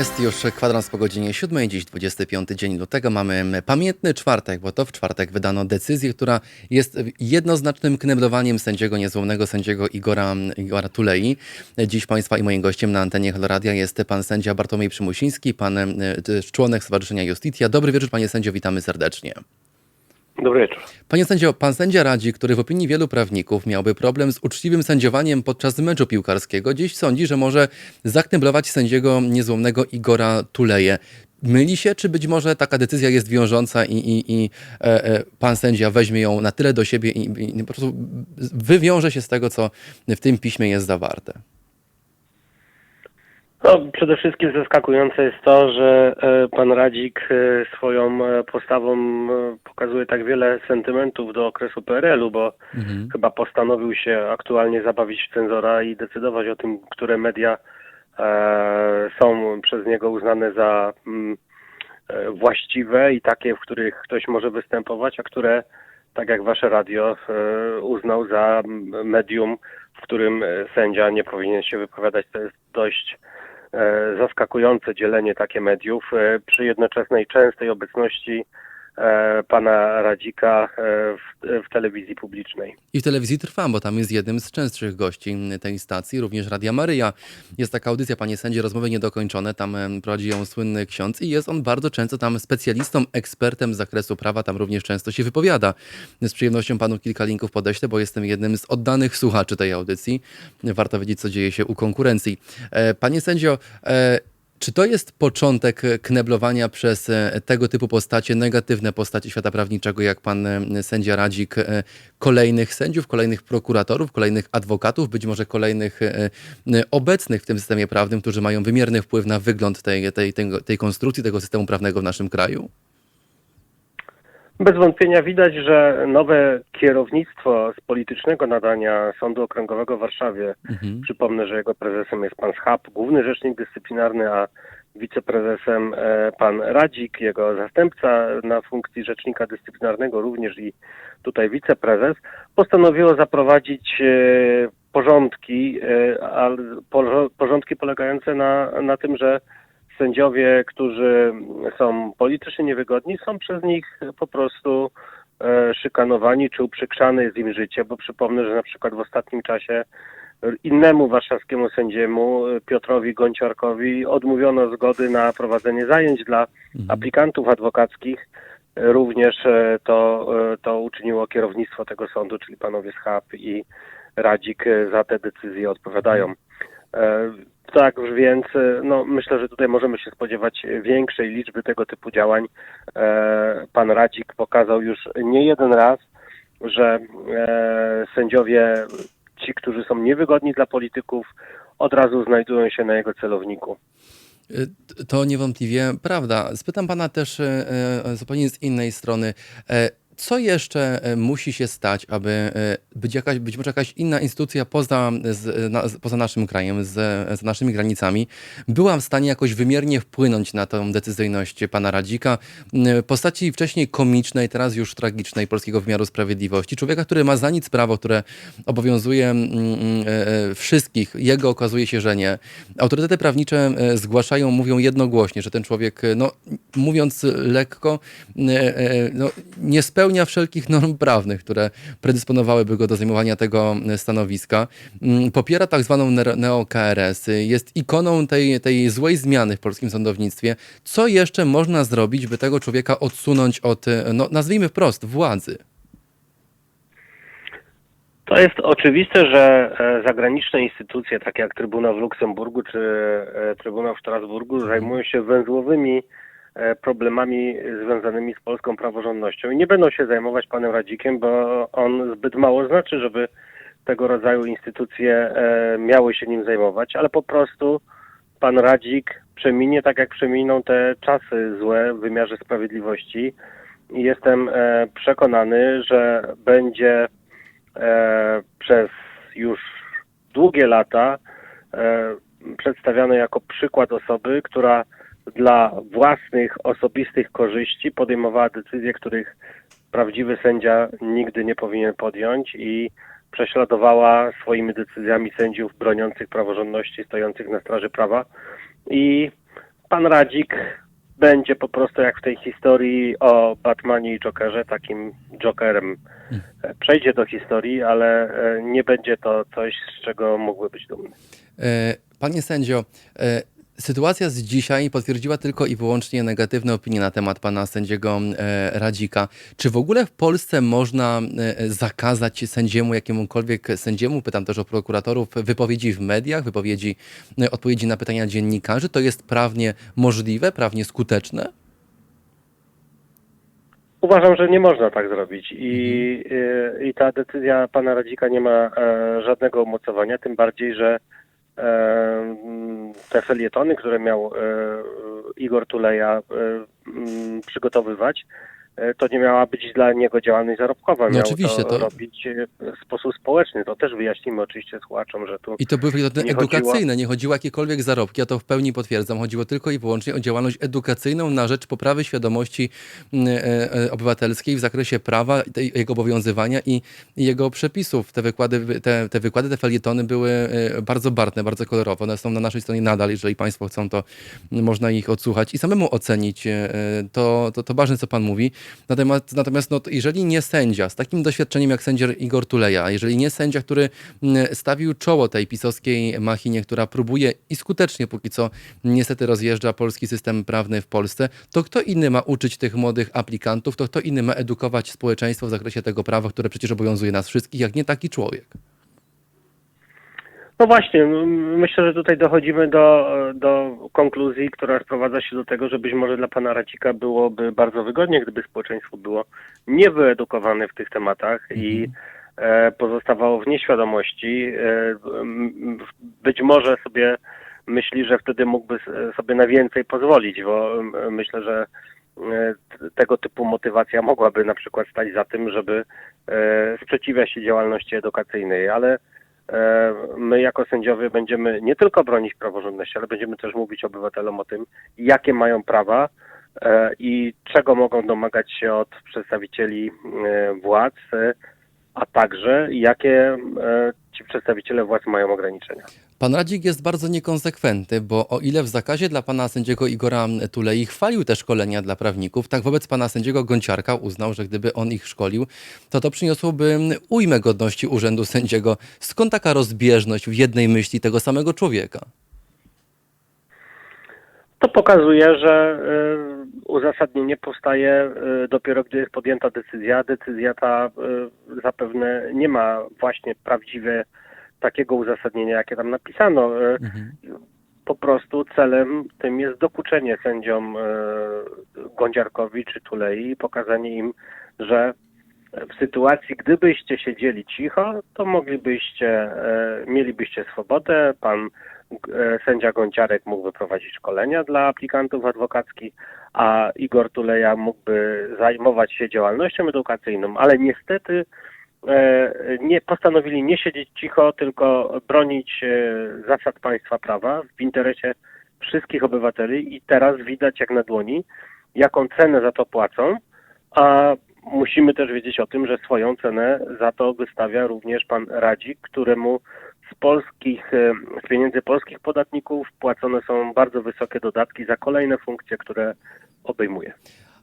Jest już kwadrans po godzinie 7, dziś 25 dzień lutego. Mamy pamiętny czwartek, bo to w czwartek wydano decyzję, która jest jednoznacznym kneblowaniem sędziego niezłomnego, sędziego Igora, Igora Tulei. Dziś Państwa i moim gościem na antenie Haloradia jest pan sędzia Bartłomiej Przymusiński, pan e, członek Stowarzyszenia Justitia. Dobry wieczór panie sędzio, witamy serdecznie. Dobry wieczór. Panie sędzio, pan sędzia Radzi, który w opinii wielu prawników miałby problem z uczciwym sędziowaniem podczas meczu piłkarskiego, dziś sądzi, że może zakneblować sędziego niezłomnego Igora Tuleje. Myli się, czy być może taka decyzja jest wiążąca i, i, i e, e, pan sędzia weźmie ją na tyle do siebie i, i po prostu wywiąże się z tego, co w tym piśmie jest zawarte? No, przede wszystkim zaskakujące jest to, że e, pan Radzik e, swoją e, postawą pokazuje tak wiele sentymentów do okresu PRL-u, bo Mhm. chyba postanowił się aktualnie zabawić w cenzora i decydować o tym, które media są przez niego uznane za mm, właściwe i takie, w których ktoś może występować, a które, tak jak wasze radio, uznał za mm, medium, w którym sędzia nie powinien się wypowiadać. To jest dość zaskakujące dzielenie takie mediów e, przy jednoczesnej częstej obecności e, pana Radzika e, w, w telewizji publicznej. I w telewizji Trwam, bo tam jest jednym z częstszych gości tej stacji, również Radia Maryja. Jest taka audycja, panie sędzie, rozmowy niedokończone, tam prowadzi ją słynny ksiądz i jest on bardzo często tam specjalistą, ekspertem z zakresu prawa, tam również często się wypowiada. Z przyjemnością panu kilka linków podeślę, bo jestem jednym z oddanych słuchaczy tej audycji. Warto wiedzieć, co dzieje się u konkurencji. E, Panie sędzio, e, czy to jest początek kneblowania przez e, tego typu postacie, negatywne postacie świata prawniczego, jak pan e, sędzia Radzik, e, kolejnych sędziów, kolejnych prokuratorów, kolejnych adwokatów, być może kolejnych obecnych w tym systemie prawnym, którzy mają wymierny wpływ na wygląd tej, tej, tej, tej konstrukcji, tego systemu prawnego w naszym kraju? Bez wątpienia widać, że nowe kierownictwo z politycznego nadania Sądu Okręgowego w Warszawie, Mhm. przypomnę, że jego prezesem jest pan Schab, główny rzecznik dyscyplinarny, a wiceprezesem e, pan Radzik, jego zastępca na funkcji rzecznika dyscyplinarnego również i tutaj wiceprezes, postanowiło zaprowadzić e, porządki, e, porządki polegające na, na tym, że sędziowie, którzy są politycznie niewygodni, są przez nich po prostu e, szykanowani czy uprzykrzane jest im życie, bo przypomnę, że na przykład w ostatnim czasie innemu warszawskiemu sędziemu, e, Piotrowi Gonciarkowi, odmówiono zgody na prowadzenie zajęć dla aplikantów adwokackich. E, Również to, to uczyniło kierownictwo tego sądu, czyli panowie Schab i Radzik za te decyzje odpowiadają. E, Tak, więc e, no, myślę, że tutaj możemy się spodziewać większej liczby tego typu działań. E, Pan Radzik pokazał już nie jeden raz, że e, sędziowie, ci, którzy są niewygodni dla polityków, od razu znajdują się na jego celowniku. Y, To niewątpliwie prawda. Spytam pana też e, e, zupełnie z innej strony. E, Co jeszcze e, musi się stać, aby e, być, jakaś, być może jakaś inna instytucja poza, z, na, z- poza naszym krajem, z, za naszymi granicami, była w stanie jakoś wymiernie wpłynąć na tę decyzyjność pana Radzika, m, postaci wcześniej komicznej, teraz już tragicznej polskiego wymiaru sprawiedliwości, człowieka, który ma za nic prawo, które obowiązuje mm, mm, e, e, wszystkich, jego okazuje się, że nie. Autorytety prawnicze e, zgłaszają, mówią jednogłośnie, że ten człowiek, e, no, mówiąc lekko, e, e, no, nie spełnia wszelkich norm prawnych, które predysponowałyby go do zajmowania tego e, stanowiska. Mm, Popiera tak zwaną neo- neo-KRS, jest ikoną tej, tej złej zmiany w polskim sądownictwie. Co jeszcze można zrobić, by tego człowieka odsunąć od, e, no, nazwijmy wprost, władzy? To jest oczywiste, że e, zagraniczne instytucje, takie jak Trybunał w Luksemburgu czy Trybunał w Strasburgu, zajmują się węzłowymi problemami związanymi z polską praworządnością. I nie będą się zajmować panem Radzikiem, bo on zbyt mało znaczy, żeby tego rodzaju instytucje e, miały się nim zajmować, ale po prostu pan Radzik przeminie tak, jak przeminą te czasy złe w wymiarze sprawiedliwości. I jestem e, przekonany, że będzie e, przez już długie lata e, przedstawiany jako przykład osoby, która dla własnych osobistych korzyści podejmowała decyzje, których prawdziwy sędzia nigdy nie powinien podjąć i prześladowała swoimi decyzjami sędziów broniących praworządności, stojących na straży prawa. I pan Radzik będzie po prostu jak w tej historii o Batmanie i Jokerze, takim Jokerem. E, Przejdzie do historii, ale e, nie będzie to coś, z czego mógłby być dumny. E, Panie sędzio, e, sytuacja z dzisiaj potwierdziła tylko i wyłącznie negatywne opinie na temat pana sędziego e, Radzika. Czy w ogóle w Polsce można e, zakazać sędziemu, jakiemukolwiek sędziemu, pytam też o prokuratorów, wypowiedzi w mediach, wypowiedzi, e, odpowiedzi na pytania dziennikarzy? To jest prawnie możliwe, prawnie skuteczne? Uważam, że nie można tak zrobić i, y, i ta decyzja pana Radzika nie ma żadnego umocowania, tym bardziej, że te felietony, które miał e, Igor Tuleja e, przygotowywać, to nie miała być dla niego działalność zarobkowa. No Miał oczywiście, to, to- robić e, w sposób społeczny. To też wyjaśnimy oczywiście słuchaczom, że tu I to były wydatne Nie chodziło- edukacyjne, nie chodziło o jakiekolwiek zarobki, ja to w pełni potwierdzam. Chodziło tylko i wyłącznie o działalność edukacyjną na rzecz poprawy świadomości mm, e, e, obywatelskiej w zakresie prawa, jego obowiązywania i, jego przepisów. Te wykłady, te, te wykłady, te felietony były e, bardzo barwne, bardzo kolorowe. One są na naszej stronie nadal, jeżeli Państwo chcą, to można ich odsłuchać i samemu ocenić e, to, to, to ważne, co Pan mówi. Natomiast, natomiast no, jeżeli nie sędzia z takim doświadczeniem jak sędzia Igor Tuleja, jeżeli nie sędzia, który mm, stawił czoło tej pisowskiej machinie, która próbuje i skutecznie póki co niestety rozjeżdża polski system prawny w Polsce, to kto inny ma uczyć tych młodych aplikantów, to kto inny ma edukować społeczeństwo w zakresie tego prawa, które przecież obowiązuje nas wszystkich, jak nie taki człowiek? No właśnie, myślę, że tutaj dochodzimy do, do konkluzji, która sprowadza się do tego, że być może dla pana Racika byłoby bardzo wygodnie, gdyby społeczeństwo było niewyedukowane w tych tematach i e, pozostawało w nieświadomości. E, być może sobie myśli, że wtedy mógłby sobie na więcej pozwolić, bo myślę, że e, tego typu motywacja mogłaby na przykład stać za tym, żeby sprzeciwiać się działalności edukacyjnej, ale my jako sędziowie będziemy nie tylko bronić praworządności, ale będziemy też mówić obywatelom o tym, jakie mają prawa e, i czego mogą domagać się od przedstawicieli e, władz, e, a także jakie e, ci przedstawiciele władz mają ograniczenia. Pan Radzik jest bardzo niekonsekwentny, bo o ile w zakazie dla pana sędziego Igora Tulei chwalił te szkolenia dla prawników, tak wobec pana sędziego Gonciarka uznał, że gdyby on ich szkolił, to to przyniosłoby ujmę godności urzędu sędziego. Skąd taka rozbieżność w jednej myśli tego samego człowieka? To pokazuje, że y, uzasadnienie powstaje y, dopiero, gdy jest podjęta decyzja. Decyzja ta y, zapewne nie ma właśnie prawdziwie takiego uzasadnienia, jakie tam napisano. Y, Po prostu celem tym jest dokuczenie sędziom y, Gądziarkowi czy Tulei i pokazanie im, że w sytuacji, gdybyście siedzieli cicho, to moglibyście, e, mielibyście swobodę. Pan e, sędzia Gąciarek mógłby prowadzić szkolenia dla aplikantów adwokackich, a Igor Tuleja mógłby zajmować się działalnością edukacyjną, ale niestety e, nie postanowili nie siedzieć cicho, tylko bronić e, zasad państwa prawa w interesie wszystkich obywateli i teraz widać jak na dłoni, jaką cenę za to płacą, a musimy też wiedzieć o tym, że swoją cenę za to wystawia również pan Radzik, któremu z polskich, e, z pieniędzy polskich podatników płacone są bardzo wysokie dodatki za kolejne funkcje, które obejmuje.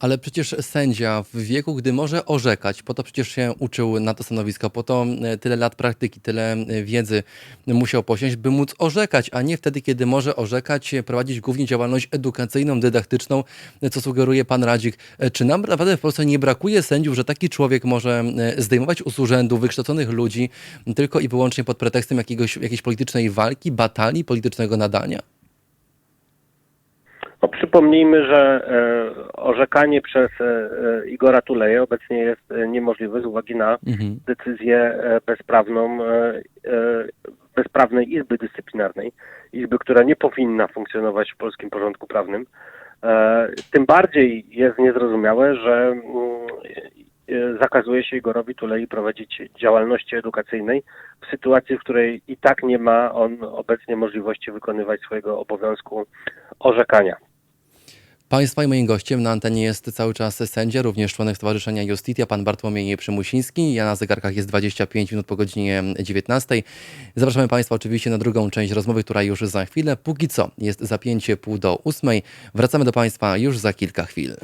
Ale przecież sędzia w wieku, gdy może orzekać, po to przecież się uczył na to stanowisko, po to e, tyle lat praktyki, tyle e, wiedzy musiał posiąść, by móc orzekać, a nie wtedy, kiedy może orzekać, e, prowadzić głównie działalność edukacyjną, dydaktyczną, co sugeruje pan Radzik. Czy nam naprawdę w Polsce nie brakuje sędziów, że taki człowiek może zdejmować z urzędu wykształconych ludzi tylko i wyłącznie pod pretekstem jakiegoś, jakiejś politycznej walki, batalii, politycznego nadania? No, przypomnijmy, że e, orzekanie przez e, e, Igora Tuleje obecnie jest e, niemożliwe z uwagi na Mhm. decyzję e, bezprawną, e, bezprawnej Izby Dyscyplinarnej, Izby, która nie powinna funkcjonować w polskim porządku prawnym. Tym bardziej jest niezrozumiałe, że mm, zakazuje się Igorowi Tulei prowadzić działalności edukacyjnej w sytuacji, w której i tak nie ma on obecnie możliwości wykonywać swojego obowiązku orzekania. Państwa i moim gościem na antenie jest cały czas sędzia, również członek Stowarzyszenia Justitia, pan Bartłomiej Przymusiński. Ja na zegarkach jest 25 minut po godzinie 19. Zapraszamy Państwa oczywiście na drugą część rozmowy, która już za chwilę. Póki co jest zapięcie pół do ósmej. Wracamy do Państwa już za kilka chwil.